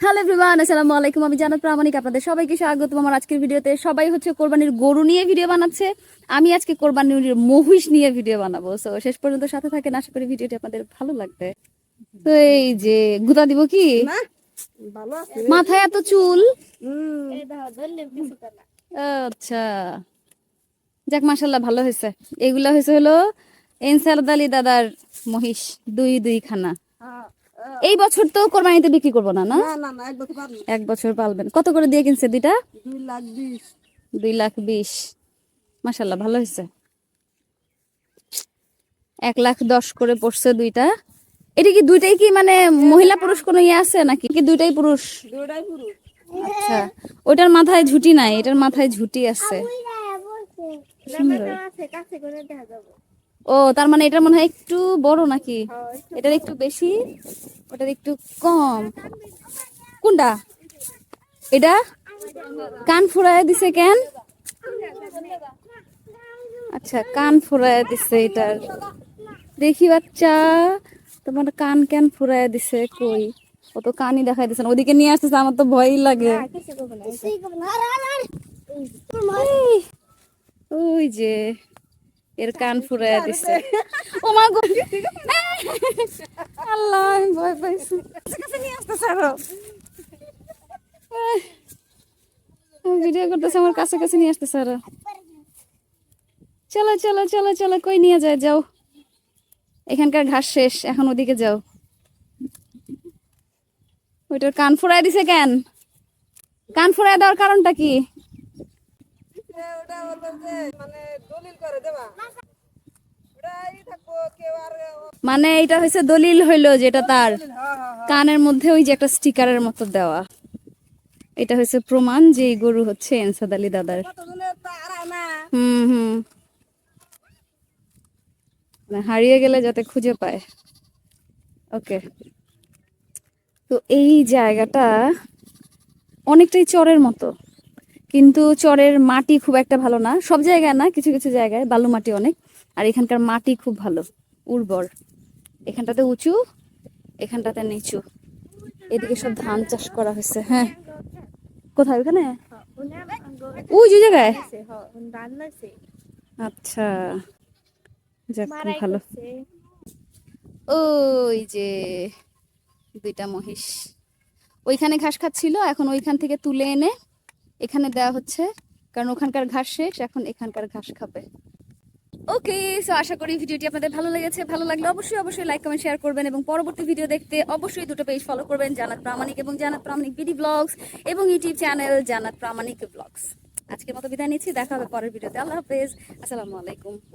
Hello everyone আসসালামু আলাইকুম। আমি জানাত প্রামাণিক আপনাদের সবাইকে স্বাগত আমার আজকের ভিডিওতে সবাই হচ্ছে কোরবানির গরু নিয়ে ভিডিও বানাচ্ছে। আমি আজকে কোরবানির মহিষ নিয়ে ভিডিও বানাবো। সো শেষ পর্যন্ত সাথে থাকেন। আশা করি ভিডিওটি আপনাদের ভালো লাগবে। তো এই যে গুতা দিব কি? না ভালো আছে। মাথায় এত চুল? আচ্ছা। যাক মাসাল্লাহ ভালো হয়েছে। এগুলা হয়েছে হলো এনসারদ আলী দাদার মহিষ দুই দুই খানা। এই বছর তো কোরবানিতে বিক্রি করব না না? এক বছর পালবেন। কত করে দিয়ে কিনছে দুইটা? দুই লাখ বিশ। মাসাল্লাহ ভালো হয়েছে। এক লাখ দশ করে পড়ছে দুইটা। এটা কি দুইটাই কি মানে মহিলা পুরুষ কোনো ইয়ে আছে নাকি? কি দুইটাই পুরুষ? দুইটাই পুরুষ। আচ্ছা ওটার মাথায় ঝুটি নাই এটার মাথায় ঝুটি আছে। সুন্দর। ও তার মানে এটার মনে হয় একটু বড় নাকি? এটার একটু বেশি? ওটার একটু কম। কোনটা? এটা? কান ফুরায় দিছে কেন? আচ্ছা কান ফুরায় দিছে এটার। দেখি বাচ্চা তোমার কান কেন ফুরায় দিছে? কই? ও তো কানই দেখাই দিছে না। ওদিকে নিয়ে আসতেছে আমার তো ভয়ই লাগে। ওই যে। এর কান ফুরাইয়া দিছে। ও মা গো। আল্লাহ আমি ভয় পাইছি। কাছে নিয়ে আসতেছে আরও। ভিডিও করতেছে আমার কাছে কাছে নিয়ে আসতে আরও। চলো চলো চলো চলো কই নিয়ে যায়? যাও। এখানকার ঘাস শেষ এখন ওদিকে যাও। ওইটার কান ফুরায় দিছে কেন? কান ফুরায় দেওয়ার কারণটা কি? মানে মানে এটা হয়েছে দলিল হইল যেটা তার কানের মধ্যে ওই যে একটা স্টিকারের মতো দেওয়া। এটা হচ্ছে প্রমাণ যে এই গরু হচ্ছে এনসাদ আলী দাদার। হুম হুম। মানে হারিয়ে গেলে যাতে খুঁজে পায়। ওকে। তো এই জায়গাটা অনেকটাই চরের মতো। কিন্তু চরের মাটি খুব একটা ভালো না। সব জায়গায় না কিছু কিছু জায়গায় বালু মাটি অনেক। আর এখানকার মাটি খুব ভালো উর্বর। এখানটাতে উঁচু এখানটাতে নিচু। এদিকে সব ধান চাষ করা হয়েছে হ্যাঁ। কোথায় ওখানে? ওই যে জায়গায়? আচ্ছা যাক ভালো। ওই যে দুইটা মহিষ। ওইখানে ঘাস খাচ্ছিল এখন ওইখান থেকে তুলে এনে এখানে দেওয়া হচ্ছে, কারণ ওখানকার ঘাস শেষ, এখন এখানকার ঘাস খাবে। ওকে সো আশা করি ভিডিওটি আপনাদের ভালো লেগেছে। ভালো লাগলে অবশ্যই অবশ্যই লাইক কমেন্ট শেয়ার করবেন এবং পরবর্তী ভিডিও দেখতে অবশ্যই দুটো পেজ ফলো করবেন, জানাত প্রামাণিক এবং জানাত প্রামাণিক বিডি ব্লগস এবং YouTube channel Jannat Pramanik blogs আজকের মতো বিদায় নিচ্ছি, দেখা হবে পরের ভিডিওতে আল্লাহ হাফেজ। আসসালামু আলাইকুম।